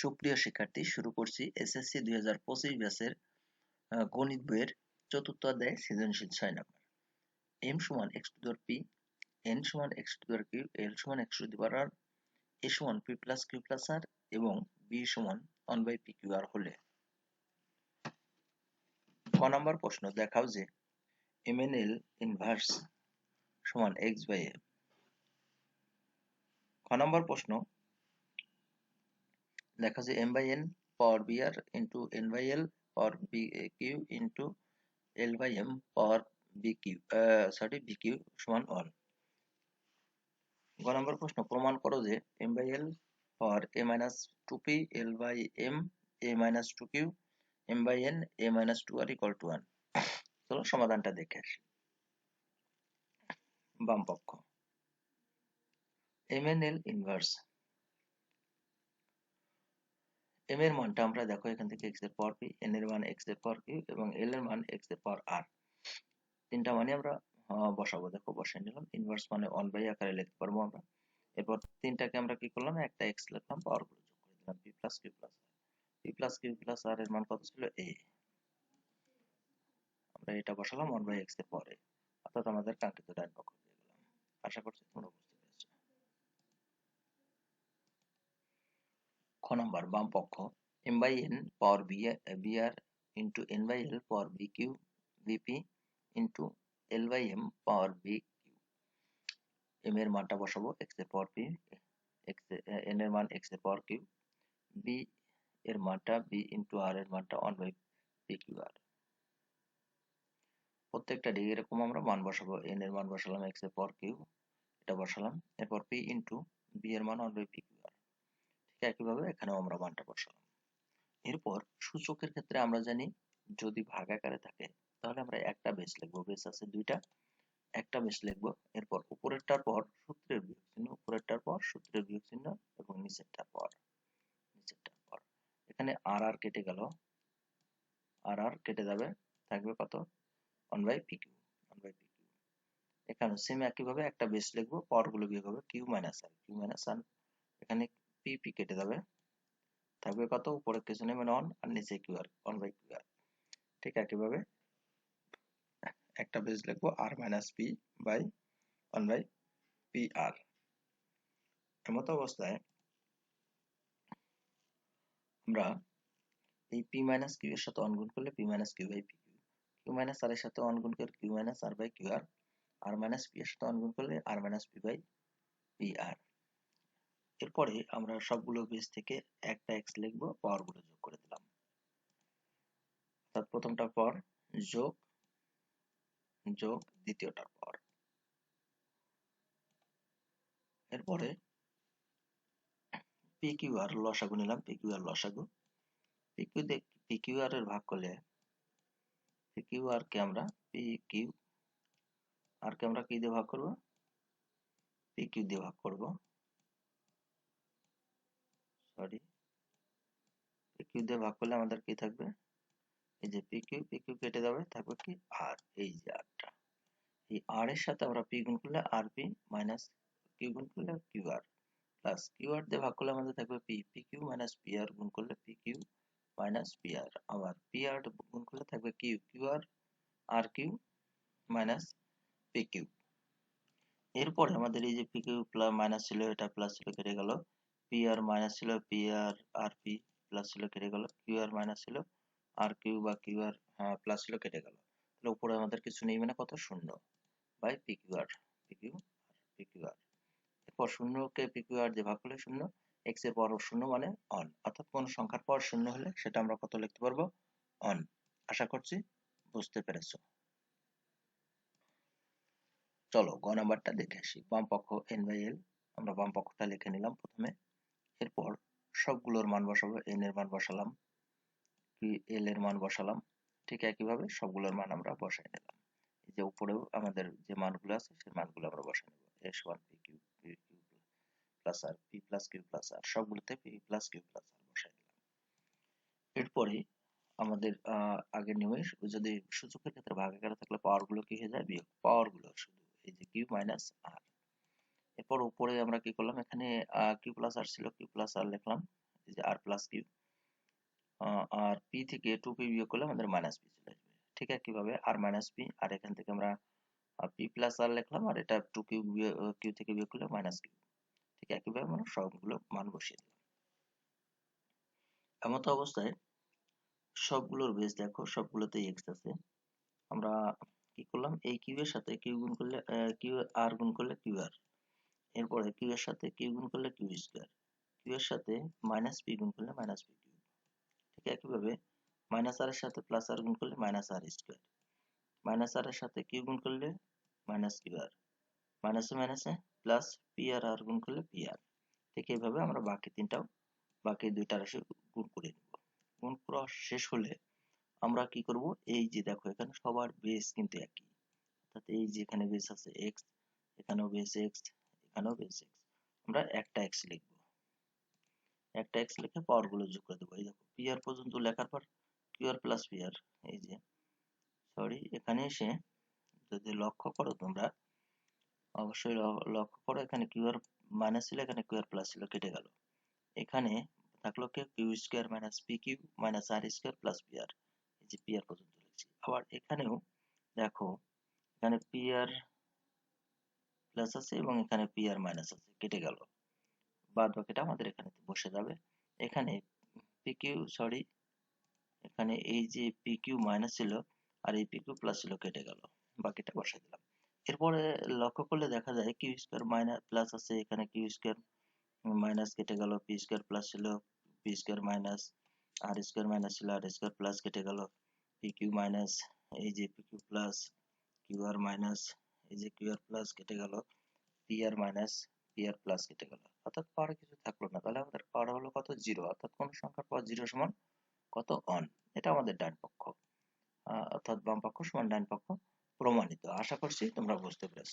সুপ্রিয় শিক্ষার্থী শুরু করছি এসএসসি দুই হাজার পঁচিশ ব্যাচের গণিত বইয়ের চতুর্থ অধ্যায় সৃজনশীল ছয় নম্বর। এম সমান এক্স টু পি এন সমান এক্স টু দর কিউ এল সমান X to power R A সমান P plus Q plus R এবং বি সমান one by P Q R হলে। ক নম্বর প্রশ্ন, দেখাও যে এম এন এল ইনভার্স সমান এক্স বাই এ খ নম্বর প্রশ্ন দেখা যায় M by N power B R into N by L power B Q into L by M power B Q sorry B Q সমান ওয়ান গ নম্বর প্রশ্ন, প্রমাণ করো যে M by L power A minus two P L by M A minus two Q M by N A minus two R equal to one চলো সমাধানটা দেখে আসি। বাম পক্ষ M N L inverse M এর মানটা আমরা দেখো এখান থেকে এক্সের পাওয়ার পি এন এর মান এক্সের পাওয়ার কিউ এবং এল এর মান এক্সের পাওয়ার আর তিনটা মানে আমরা বসাবো। দেখো বসাই নিলাম। ইনভার্স মানে ওয়ান বাই আকারে লিখতে পারব আমরা। এরপর তিনটাকে আমরা কি করলাম? একটা এক্স লিখলাম পাওয়ারগুলো যোগ করে দিলাম। P plus Q plus P plus Q plus R এর মান কত ছিল? এ আমরা এটা বসালাম ওয়ান বাই এক্সের পরে অর্থাৎ আমাদের কাঙ্ক্ষিত ডান পক্ষ পেয়ে গেলাম আশা করছি তোমরা বুঝতে পেরেছ নাম্বার বাম পক্ষ M by N power B B R into N by L power B Q BP into L by M power B Q M এর মানটা বসাবো এক্সের পাওয়ার পি এক্স এন এর মান এক্সের পাওয়ার কিউ বি এর মানটা বি ইন্টু আর এর মানটা one by P Q R প্রত্যেকটা ডিগ্রি এরকম আমরা মান বসাবো এন এর মান বসালাম এক্সের পাওয়ার কিউ এটা বসালাম, এরপর পি ইন্টু বি এর মান ওয়ান বাই পি কিউ একইভাবে এখানেও আমরা মানটা বসালাম। এরপর সূচকের ক্ষেত্রে আমরা জানি যদি ভাগ আকারে থাকে, তাহলে আমরা একটা বেস লিখব। বেস আছে দুইটা, একটা বেস লিখব। এরপর উপরেরটার পর সূত্রের বিয়োগ চিহ্ন উপরেরটার পর সূত্রের বিয়োগ চিহ্ন এবং নিচেরটার পর নিচেরটার পর। এখানে আর আর কেটে গেল। আর আর কেটে যাবে, থাকবে কত? One by P Q one by P Q এখানে সেম একইভাবে একটা বেস লিখব পাওয়ারগুলো বিয়োগ হবে Q minus R Q minus R এখানে পি পি কেটে যাবে। থাকবে কত? উপরে কিছু নেই মানে অন আর নিচে Q R one by Q R ঠিক একইভাবে একটা বেস লিখব R minus P by one by P R এমতো অবস্থায় আমরা এই পি মাইনাস কিউ এর সাথে অনগুণ করলে P minus Q by P Q minus R এর সাথে অনগুণ করলে Q minus R by Q R R minus P এর সাথে অনগুণ করলে R minus P by P R এরপরে আমরা সবগুলো বেস থেকে একটা এক্স লিখব পাওয়ারগুলো যোগ করে দিলাম। অর্থাৎ প্রথমটার পর যোগ যোগ দ্বিতীয়টার পর। এরপরে পি কিউ আর লসাগু নিলাম পি কিউ আর লসাগু। P Q P Q R এর ভাগ করলে পি কিউ আর কে আমরা পি কিউ আর কে আমরা কি দিয়ে ভাগ করব? পি কিউ দিয়ে ভাগ করব। সরি কিউ দিয়ে ভাগ করলে আমাদের কি থাকবে? এই যে পি কিউ কেটে যাবে থাকবে কি? আর এই যে আরটা এই আর এর সাথে আমরা পি গুণ করলে আর পি মাইনাস কিউ গুণ করলে কিউ আর প্লাস কিউ দিয়ে ভাগ করলে আমাদের থাকবে P P Q minus P গুণ করলে পি কিউ মাইনাস পি আবার পি আর গুণ করলে থাকবে Q Q R R Q minus P এরপরে আমাদের এই যে পি কিউ প্লাস মাইনাস ছিল, এটা প্লাস ছিল, কেটে গেল। পি আর মাইনাস ছিল P R R P plus ছিল কেটে গেল। কিউ আর মাইনাস ছিল আর কিউ বা কিউ আর প্লাস ছিল কেটে গেল। তাহলে উপরে আমাদের কিছু নেই মানে কত? শূন্য by P Q R P Q P Q R এরপর শূন্যকে পি কিউ আর দিয়ে ভাগ করলে শূন্য এক্সের পর শূন্য মানে অন অর্থাৎ কোন সংখ্যার পর শূন্য হলে সেটা আমরা কত লিখতে পারব? অন আশা করছি বুঝতে পেরেছ। চলো, গ নাম্বারটা দেখে আসি। বাম পক্ষ এন বাই এল আমরা বাম পক্ষটা লিখে নিলাম প্রথমে। সবগুলোর মান বসাবো এন এর মান বসালাম কি এল এর মান বসালাম, ঠিক একইভাবে সবগুলোর মান আমরা বসাই নিলাম। এই যে উপরেও আমাদের যে মানগুলো আছে, সেই মানগুলো আমরা বসাই নেব S one P Q P Q plus R P plus Q plus R সবগুলোতে P plus Q plus R বসাই দিলাম এরপরে আমাদের আগের নিয়মে যদি সূচকের ক্ষেত্রে ভাগ আকারে থাকলে পাওয়ারগুলো কি হয়ে যায়? বিয়োগ। পাওয়ারগুলো শুধু এই যে কিউ মাইনাস আর এরপর উপরে আমরা কি করলাম? এখানে কিউ প্লাস আর ছিল কিউ প্লাস আর লিখলাম। এই যে R plus Q R P থেকে টু পি বিয়োগ করলে আমাদের মাইনাস পি চলে আসবে। ঠিক একইভাবে আর মাইনাস পি আর এখান থেকে আমরা পি প্লাস আর লিখলাম, আর এটা টু কিউ কিউ থেকে বিয়োগ করলে মাইনাস কিউ ঠিক একইভাবে আমরা সবগুলো মান বসিয়ে দিলাম। এমত অবস্থায় সবগুলোর বেস দেখো, সবগুলোতেই এক্স আছে। আমরা কি করলাম, এই কিউ এর সাথে কিউ গুণ করলে কিউ আর গুণ করলে কিউ আর এরপরে কিউ এর সাথে কিউ গুণ করলে কিউ স্কোয়ার এর সাথে মাইনাস পি গুণ করলে মাইনাস পি কিউ ঠিক একইভাবে মাইনাস আর এর সাথে প্লাস আর গুণ করলে minus r square minus r এর সাথে কিউ গুণ করলে মাইনাস কিউ আর মাইনাসে মাইনাসে প্লাস পি আর আর গুণ করলে পি আর ঠিক এইভাবে আমরা বাকি তিনটাও, বাকি দুইটা রাশি গুণ করে নিব। গুণ করা শেষ হলে আমরা কি করব? এই যে দেখো, এখানে সবার বেস কিন্তু একই। অর্থাৎ এই যে এখানে বেস আছে এক্স এখানেও বেস এক্স এখানেও বেস এক্স আমরা একটা এক্স লিখব। একটা এক্স লিখে পাওয়ারগুলো যোগ করে দেবো। এই দেখো পি আর পর্যন্ত লেখার পর q r plus p r এই যে। সরি এখানে এসে যদি লক্ষ্য করো তোমরা, অবশ্যই লক্ষ্য করো, এখানে কিউ আর মাইনাস ছিল, এখানে কিউ আর প্লাস ছিল, কেটে গেল। এখানে থাকল কি? Q square minus p q minus r square plus p r এই যে পি আর পর্যন্ত লিখছি। আবার এখানেও দেখো, এখানে পি আর প্লাস আছে এবং এখানে পি আর মাইনাস আছে, কেটে গেল। বাদ বাকিটা আমাদের এখানে বসে যাবে। এখানে পি কিউ সরি এখানে এই যে পি কিউ মাইনাস ছিল আর এই পি কিউ প্লাস ছিল কেটে গেল। বাকিটা বসাই দিলাম। এরপরে লক্ষ্য করলে দেখা যায় কিউ স্কোয়ার মাইনাস প্লাস আছে, এখানে কিউ স্কোয়ার মাইনাস কেটে গেল পি স্কোয়ার প্লাস ছিল p square minus r square minus ছিল আর স্কোয়ার প্লাস কেটে গেল পি কিউ মাইনাস এই যে p plus q r minus এই যে কিউ আর প্লাস কেটে গেল p r minus p plus কেটে গেল। অর্থাৎ পাওয়ার কিছু থাকল না। তাহলে আমাদের পাওয়ার হলো কত? জিরো অর্থাৎ কোন সংখ্যার পাওয়ার জিরো সমান কত? অন এটা আমাদের ডান পক্ষ। অর্থাৎ বাম পক্ষ সমান ডান পক্ষ প্রমাণিত। আশা করছি তোমরা বুঝতে পেরেছ।